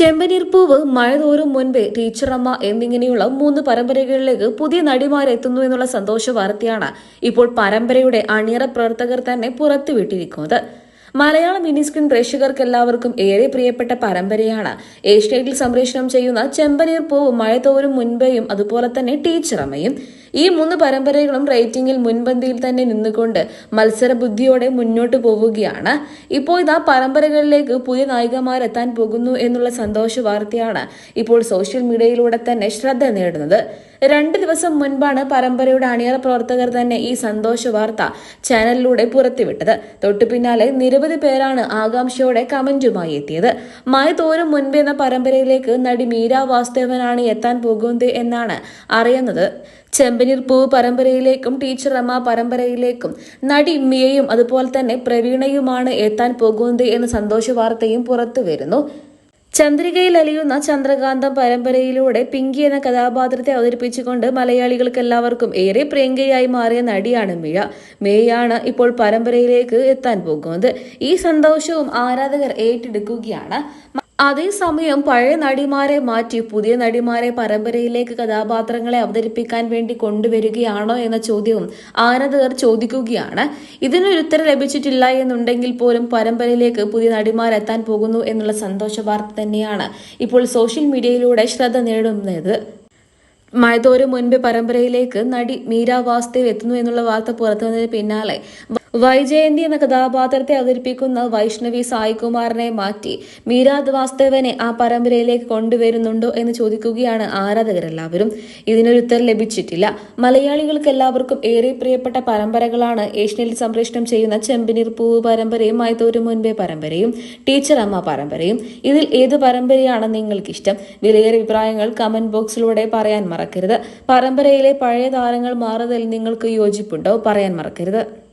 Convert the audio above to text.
ചെമ്പനീർപ്പൂവ് മഴ മഴതോറും മുൻപേ ടീച്ചറമ്മ എന്നിങ്ങനെയുള്ള മൂന്ന് പരമ്പരകളിലേക്ക് പുതിയ നടിമാരെത്തുന്നു എന്നുള്ള സന്തോഷ വാർത്തയാണ് ഇപ്പോൾ പരമ്പരയുടെ അണിയറ പ്രവർത്തകർ തന്നെ പുറത്തുവിട്ടിരിക്കുന്നത്. മലയാള മിനി സ്ക്രീൻ പ്രേക്ഷകർക്ക് എല്ലാവർക്കും ഏറെ പ്രിയപ്പെട്ട പരമ്പരയാണ്. ഏഷ്യയിൽ സംപ്രേഷണം ചെയ്യുന്ന ചെമ്പനീർ പൂവ് മഴ തോറും മുൻപേയും അതുപോലെ തന്നെ ടീച്ചറമ്മയും ഈ മൂന്ന് പരമ്പരകളും റേറ്റിംഗിൽ മുൻപന്തിയിൽ തന്നെ നിന്നുകൊണ്ട് മത്സര ബുദ്ധിയോടെ മുന്നോട്ട് പോവുകയാണ്. ഇപ്പോൾ ഇതാ പരമ്പരകളിലേക്ക് പുതിയ നായികമാരെത്താൻ പോകുന്നു എന്നുള്ള സന്തോഷ വാർത്തയാണ് ഇപ്പോൾ സോഷ്യൽ മീഡിയയിലൂടെ തന്നെ ശ്രദ്ധ നേടുന്നത്. രണ്ട് ദിവസം മുൻപാണ് പരമ്പരയുടെ അണിയറ പ്രവർത്തകർ തന്നെ ഈ സന്തോഷ വാർത്ത ചാനലിലൂടെ പുറത്തുവിട്ടത്. തൊട്ടു പിന്നാലെ നിരവധി പേരാണ് ആകാംക്ഷയോടെ കമന്റുമായി എത്തിയത്. മായ തോരും മുൻപ് എന്ന പരമ്പരയിലേക്ക് നടി മീര വാസ്തവനാണ് എത്താൻ പോകുന്നത് എന്നാണ് അറിയുന്നത്. ചെമ്പനീർ പൂവ് പരമ്പരയിലേക്കും ടീച്ചർ അമ്മ പരമ്പരയിലേക്കും നടി മിയയും അതുപോലെ തന്നെ പ്രവീണയുമാണ് എത്താൻ പോകുന്നത് എന്ന സന്തോഷ വാർത്തയും പുറത്തു വരുന്നു. ചന്ദ്രികയിൽ അലിയുന്ന ചന്ദ്രകാന്തം പരമ്പരയിലൂടെ പിങ്കി എന്ന കഥാപാത്രത്തെ അവതരിപ്പിച്ചുകൊണ്ട് മലയാളികൾക്ക് എല്ലാവർക്കും ഏറെ പ്രിയങ്കയായി മാറിയ നടിയാണ് മിഴ മേയാണ് ഇപ്പോൾ പരമ്പരയിലേക്ക് എത്താൻ പോകുന്നത്. ഈ സന്തോഷവും ആരാധകർ ഏറ്റെടുക്കുകയാണ്. അതേസമയം പഴയ നടിമാരെ മാറ്റി പുതിയ നടിമാരെ പരമ്പരയിലേക്ക് കഥാപാത്രങ്ങളെ അവതരിപ്പിക്കാൻ വേണ്ടി കൊണ്ടുവരികയാണോ എന്ന ചോദ്യവും ആരാധകർ ചോദിക്കുകയാണ്. ഇതിനൊരു ഉത്തരം ലഭിച്ചിട്ടില്ല എന്നുണ്ടെങ്കിൽ പോലും പരമ്പരയിലേക്ക് പുതിയ നടിമാരെത്താൻ പോകുന്നു എന്നുള്ള സന്തോഷ വാർത്ത തന്നെയാണ് ഇപ്പോൾ സോഷ്യൽ മീഡിയയിലൂടെ ശ്രദ്ധ നേടുന്നത്. മഴതോരും മുൻപ് പരമ്പരയിലേക്ക് നടി മീരാ വാസ്തേവ് എത്തുന്നു എന്നുള്ള വാർത്ത പുറത്തുവന്നതിന് പിന്നാലെ വൈജയന്തി എന്ന കഥാപാത്രത്തെ അവതരിപ്പിക്കുന്ന വൈഷ്ണവി സായികുമാറിനെ മാറ്റി മീരാ വാസ്തവനെ ആ പരമ്പരയിലേക്ക് കൊണ്ടുവരുന്നുണ്ടോ എന്ന് ചോദിക്കുകയാണ് ആരാധകരെല്ലാവരും. ഇതിനൊരു ഉത്തരം ലഭിച്ചിട്ടില്ല. മലയാളികൾക്ക് എല്ലാവർക്കും ഏറെ പ്രിയപ്പെട്ട പരമ്പരകളാണ് ഏഷ്യനിൽ സംപ്രേഷണം ചെയ്യുന്ന ചെമ്പനീർ പൂവ് പരമ്പരയും മൈതോരും മുൻപേ പരമ്പരയും ടീച്ചർ അമ്മ പരമ്പരയും. ഇതിൽ ഏത് പരമ്പരയാണ് നിങ്ങൾക്കിഷ്ടം? വിലയേറെ അഭിപ്രായങ്ങൾ കമന്റ് ബോക്സിലൂടെ പറയാൻ മറക്കരുത്. പരമ്പരയിലെ പഴയ താരങ്ങൾ മാറുന്നതിൽ നിങ്ങൾക്ക് യോജിപ്പുണ്ടോ? പറയാൻ മറക്കരുത്.